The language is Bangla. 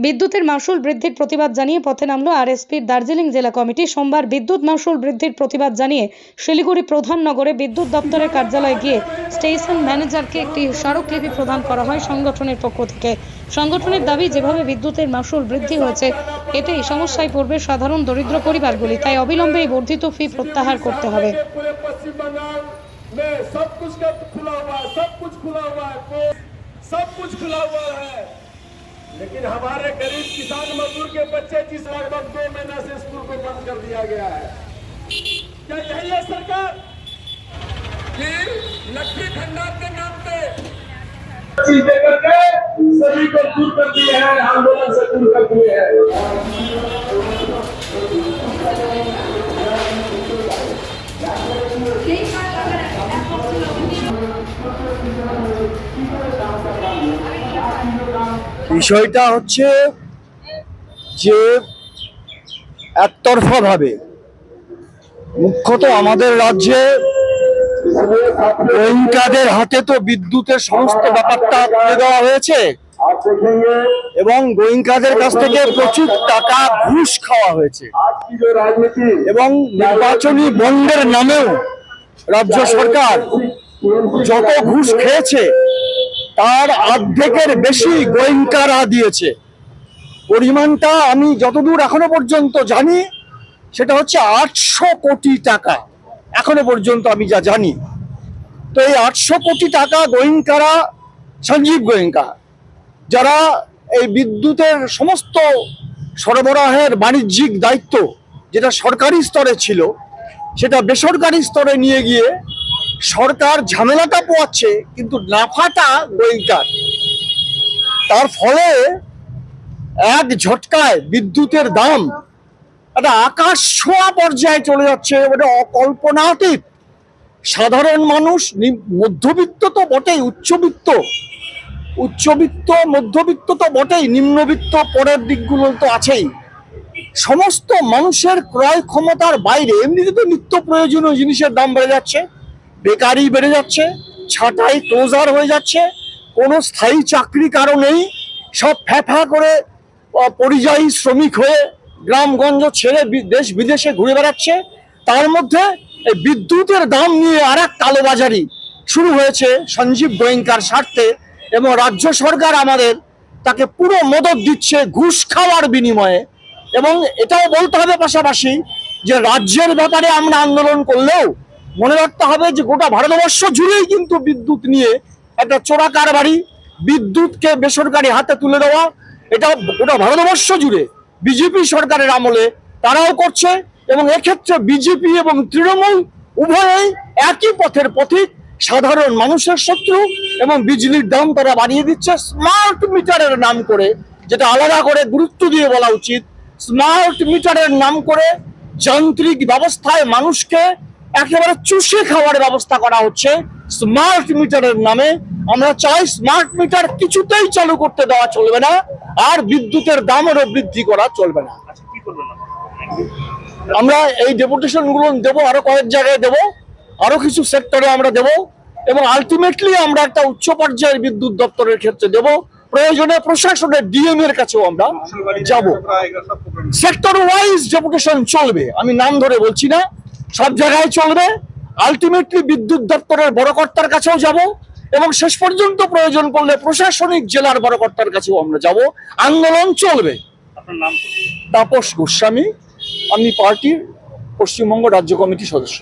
বিদ্যুতের মাসুল বৃদ্ধির প্রতিবাদ জানিয়ে পথে নামলো আরএসপির দার্জিলিং জেলা কমিটি সোমবার বিদ্যুৎ মাসুল বৃদ্ধির প্রতিবাদ জানিয়ে শিলিগুড়ি প্রধান নগরে বিদ্যুৎ দপ্তরের কার্যালয়ে গিয়ে স্টেশন ম্যানেজারকে একটি স্মারকলিপি প্রদান করা হয় সংগঠনের পক্ষ থেকে সংগঠনের দাবি যেভাবে বিদ্যুতের মাসুল বৃদ্ধি হয়েছে এতেই সমস্যায় পড়বে সাধারণ দরিদ্র পরিবারগুলি তাই অবিলম্বে এই বর্ধিত ফি প্রত্যাহার করতে হবে पूरे पश्चिम बंगाल में सब कुछ का खुला हुआ है सब कुछ खुला हुआ है को- सब कुछ खुला हुआ है लेकिन हमारे गरीब किसान मजदूर के बच्चे जिस लगभग दो महीना से स्कूल को बंद कर दिया गया है। क्या यही है सरकार? कि खंडार के नाम पे चीज़ें करके सभी को दूर कर दिए हैं, आंदोलन से दूर कर दिए हैं। বিষয়টা হচ্ছে যে একতরফাভাবে মুখ্যত আমাদের রাজ্যে রোহিঙ্গাদের হাতে তো বিদ্যুতের সমস্ত ব্যাপারটা তুলে দেওয়া হয়েছে এবং গোয়েঙ্কাদের কাছ থেকে প্রচুর টাকা ঘুষ খাওয়া হয়েছে। এবং নির্বাচনী বন্ডের নামেও রাজ্য সরকার যত ঘুষ খেয়েছে তার অর্ধেকের বেশি গোয়েঙ্কারা দিয়েছে। পরিমাণটা আমি যতদূর এখনও পর্যন্ত জানি, সেটা হচ্ছে আটশো কোটি টাকা। এখনও পর্যন্ত আমি যা জানি। তো এই আটশো কোটি টাকা গোয়েঙ্কারা সঞ্জীব গোয়েঙ্কা যারা এই বিদ্যুতের সমস্ত সরবরাহের বাণিজ্যিক দায়িত্ব, যেটা সরকারি স্তরে ছিল, সেটা বেসরকারি স্তরে নিয়ে গিয়ে সরকার ঝামেলাটা পোয়াচ্ছে, কিন্তু নাফাটা গোয়েঙ্কার তার ফলে এক ঝটকায় বিদ্যুতের দাম একটা আকাশ ছোঁয়া পর্যায়ে চলে যাচ্ছে ওটা অকল্পনাতীত। সাধারণ মানুষ মধ্যবিত্ত তো বটেই, উচ্চবিত্ত। উচ্চবিত্ত, মধ্যবিত্ত তো বটেই, নিম্নবিত্ত পরের দিকগুলো তো আছেই। সমস্ত মানুষের ক্রয় ক্ষমতার বাইরে এমনিতে তো নিত্য প্রয়োজনীয় জিনিসের দাম বেড়ে যাচ্ছে। বেকারি বেড়ে যাচ্ছে, ছাঁটাই ক্লোজার হয়ে যাচ্ছে, কোনো স্থায়ী চাকরি কারও নেই, সব ফ্যাফা করে পরিযায়ী শ্রমিক হয়ে গ্রামগঞ্জ ছেড়ে দেশ বিদেশে ঘুরে বেড়াচ্ছে। তার মধ্যে এই বিদ্যুতের দাম নিয়ে আর এক কালোবাজারি শুরু হয়েছে সঞ্জীব গোয়েঙ্কার স্বার্থে এবং রাজ্য সরকার আমাদের তাকে পুরো মদত দিচ্ছে ঘুষ খাওয়ার বিনিময়ে। এবং এটাও বলতে হবে পাশাপাশি যে রাজ্যের ব্যাপারে আমরা আন্দোলন করলেও মনে রাখতে হবে যে গোটা ভারতবর্ষ জুড়েই কিন্তু বিদ্যুৎ নিয়ে একটা চোরা কারবারি বিদ্যুৎকে বেসরকারি হাতে তুলে দেওয়া, এটা গোটা ভারতবর্ষ জুড়ে বিজেপি সরকারের আমলে তারাও করছে এবং এক্ষেত্রে বিজেপি এবং তৃণমূল উভয়ই একই পথের পথিক, সাধারণ মানুষের শত্রু এবং বিজলির দাম তারা বাড়িয়ে দিচ্ছে। স্মার্ট মিটারের নাম করে, যেটা আলাদা করে গুরুত্ব দিয়ে বলা উচিত স্মার্ট মিটারের নাম করে যান্ত্রিক ব্যবস্থায় মানুষকে একেবারে চুষে খাওয়ার ব্যবস্থা করা হচ্ছে। স্মার্ট মিটারের নামে। আমরা চাই স্মার্ট মিটার কিছুতেই চালু করতে দেওয়া চলবে না আর বিদ্যুতের দামেরও বৃদ্ধি করা চলবে না। আমরা এই ডেপুটেশনগুলো দেবো আরও কয়েক জায়গায় দেবো আরও কিছু সেক্টরে আমরা দেব এবং আলটিমেটলি আমরা একটা উচ্চ পর্যায়ের বিদ্যুৎ দপ্তরের ক্ষেত্রে দেব। প্রয়োজনে প্রশাসনের ডিএম এর কাছেও আমরা যাব। সেক্টর ওয়াইজ ডেপুটেশন চলবে আমি নাম ধরে বলছি না। সব জায়গায় চলবে। আলটিমেটলি বিদ্যুৎ দপ্তরের বড় কর্তার কাছেও যাব এবং শেষ পর্যন্ত প্রয়োজন পড়লে প্রশাসনিক জেলার বড় কর্তার কাছেও আমরা যাব। আন্দোলন চলবে। তাপস গোস্বামী আমি পার্টির পশ্চিমবঙ্গ রাজ্য কমিটির সদস্য।